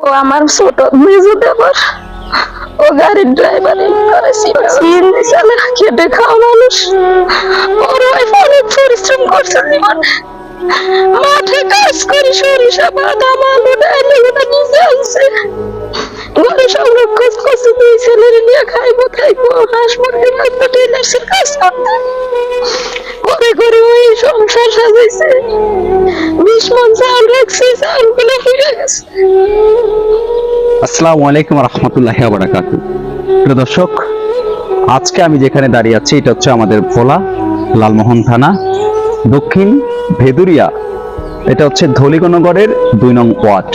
ও আমার ছোট মেজো দেবর। ও গাড়ির ড্রাইভারিং করে সিএনজি চালে খেটে খাওয়া মানুষ। ওর ওয়াইফ অনেক পরিশ্রম করছে। জীবন মাঠে কাজ করি সরিষা, বাদাম, আলু, ডাল এগুলো নিজে আনছে। ঘরে সংরক্ষণ করছে। দুই ছেলের নিয়ে খাইবো খাইবো, হাঁস, মুরগি, মাংস টেলার্সের কাজ করতে করে করে ওই সংসার সাজাইছে। বিশ মন চাল রাখছে, চালগুলো ফিরে গেছে। আসসালামু আলাইকুম রহমতুল্লাহ বারাকাত প্রিয় দর্শক আজকে আমি যেখানে দাঁড়িয়ে আছি এটা হচ্ছে আমাদের ভোলা লালমোহন থানা দক্ষিণ ভেদুরিয়া। এটা হচ্ছে ধলিগণগড়ের দুই নং ওয়ার্ড।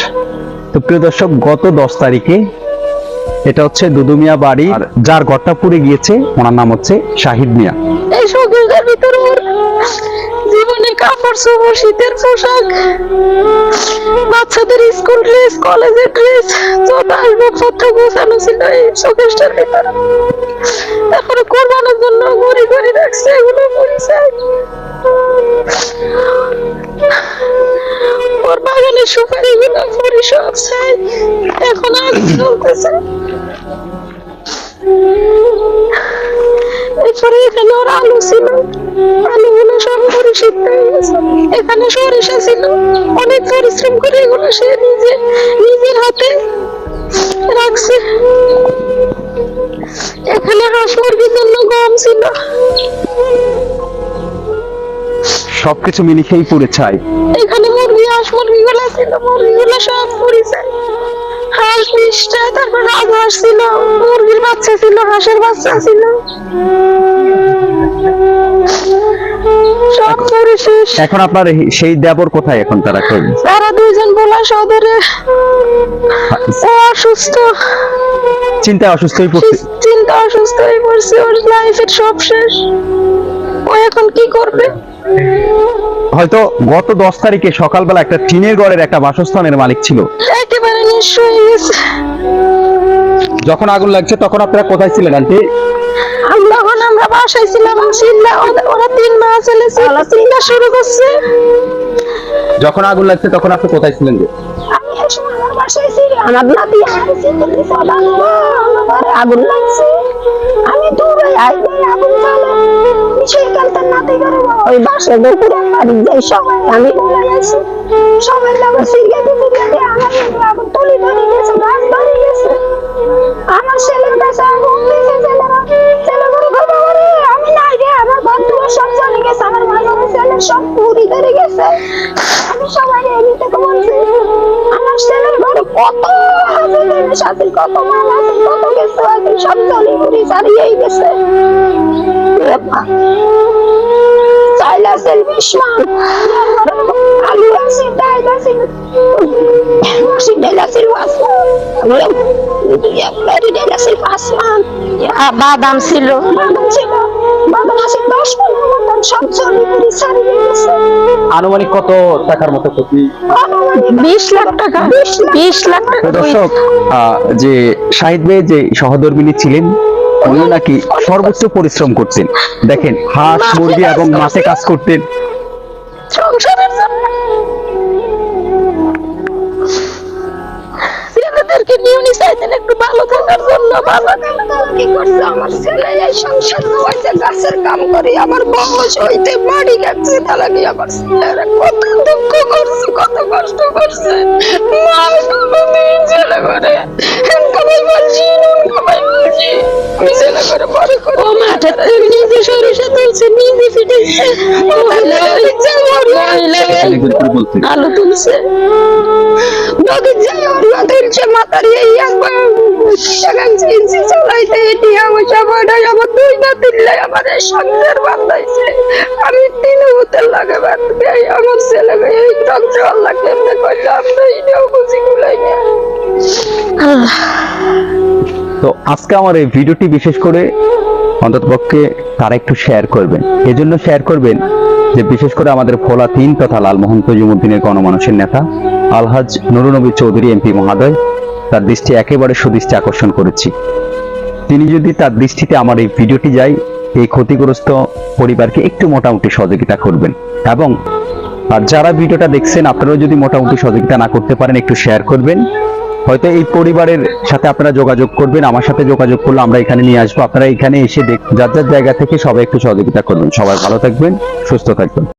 তো প্রিয় দর্শক গত দশ তারিখে এটা হচ্ছে দুদুমিয়া বাড়ি যার ঘরটা পুড়ে গিয়েছে ওনার নাম হচ্ছে শাহিদ মিয়া। এই শোকের ভিতর জীবনে কাপড় শীতের পোশাক। বাচ্চাদের স্কুল ড্রেস, কলেজের ড্রেস, যত আসবাবপত্র গোছানো ছিল, এই শোকেসটার ভিতরে তারপরে কোরবানোর জন্য ঘুরি ঘুরি রাখছে, এগুলো পরিছে ওর বাগানের সুপারি গুলো পরি সব চাই এখন আগ চলতেছে। এরপরে এখানে ওর আলু ছিল, আলুগুলো সব এখানে সরিষা ছিল পরিশ্রম করে এগুলো সে নিজে নিজের হাতে রাখছে। এখানে হাঁস মুরগির জন্য গম ছিল। সবকিছু মিলিখেই পুড়ে ছাই। এখানে মুরগি হাঁস মুরগি গুলো ছিল মুরগি গুলো সব পরিছে হাঁস বিশটা তারপর রাজহাঁস ছিল মুরগির বাচ্চা ছিল হাঁসের বাচ্চা ছিল। এখন আপনার সেই দেবর কোথায় এখন তারা করবে তারা দুইজন বলা সদরে। ও অসুস্থ। চিন্তায় অসুস্থ হয়ে পড়ছে চিন্তা অসুস্থ হয়ে পড়ছে ওর লাইফের সব শেষ। ও এখন কি করবে? হয়তো গত দশ তারিখে সকালবেলা একটা টিনের ঘরের একটা বাসস্থানের মালিক ছিল। একেবারে নিঃস্ব হয়ে গেছে। যখন আগুন লাগছে তখন আপনারা কোথায় ছিলেন আন্টি? আমরা আমরা বাসায় ছিলাম ওরা- তিন মা ছেলে ছিল চিল্লা শুরু করছে। যখন আগুন লাগছে তখন আপনি কোথায় ছিলেন আমার নাতি আগুন লাগছে। আমি দূরে আই আগুন জ্বলে। সেই কালটা নাতি করে ওই বাসে দুপুরে বাড়ি যাই সবাই আমি বলে গেছি সবাই আমার সিগারেট সিগারেট আমার সব পুরি ধরে গেছে। আমি সবাই এমনি থেকে বলছি আমার ছেলের ঘরে কত হাজার জিনিস আছে কত মাল আছে কত কিছু আছে সব চলে পুরি চালিয়েই গেছে। এ আছে বিশ মান আলু আছে ডাল আছে মাসি ডাল আছে পাঁচ একবারে ডাল আছে। পাঁচ মান বাদাম ছিল। বাদাম ছিল বাদাম আছে দশ মান সব আনুমানিক কত টাকার মতো ক্ষতি? বিশ লাখ টাকা বিশ লাখ টাকা দর্শক আহ, যে শাহিদ ভাই যে সহধর্মিনী ছিলেন উনি নাকি সর্বোচ্চ পরিশ্রম করতেন। দেখেন হাঁস মুরগি এবং মাছে কাজ করতেন। একটু ভালো থাকার জন্য, ভালো কি করছে? আমার ছেলে এই সংসার হয়েছে গাছের কাম করে, আমার বয়স হইতে বাড়ি গেছে তাহলে কি আমার ছেলেরা কত দুঃখ করছে, কত কষ্ট করছে? মা কোনদিন ছেলে করে। কামাই বলছি, নুন কামাই বলছি ছেলে সরিষা তুলছে নিজে ফিটেছে আলো তুলছে নদীর তুলছে মাথার এই সেখান চিনছি চলাইতে এটি আমার সবাই আমার দুই না তুললে আমার বান্ধাইছে আমি তিন হতে লাগে বাঁধতে আমার ছেলে এই রক্ত আল্লাহ কেমনে করলে আমি তো এটাও গুলাই আল্লাহ। তো আজকে আমার এই ভিডিওটি বিশেষ করে অন্ততপক্ষে তারা একটু শেয়ার করবেন। এজন্য শেয়ার করবেন যে বিশেষ করে আমাদের ভোলা তিন তথা লালমোহন তজিমুদ্দিনের গণমানুষের নেতা, আলহাজ নুরুনবী চৌধুরী এমপি মহাদয়, তার দৃষ্টি একেবারে সুদৃষ্টি আকর্ষণ করেছি। তিনি যদি তার দৃষ্টিতে আমার এই ভিডিওটি যায়, এই ক্ষতিগ্রস্ত পরিবারকে একটু মোটামুটি সহযোগিতা করবেন। এবং আর যারা ভিডিওটা দেখছেন, আপনারাও যদি মোটামুটি সহযোগিতা না করতে পারেন, একটু শেয়ার করবেন। হয়তো এই পরিবারের সাথে আপনারা যোগাযোগ করবেন, আমার সাথে যোগাযোগ করলে আমরা এখানে নিয়ে আসব। আপনারা এখানে এসে দেখ যার যার জায়গা থেকে সবাই একটু সহযোগিতা করবেন। সবাই ভালো থাকবেন, সুস্থ থাকবেন।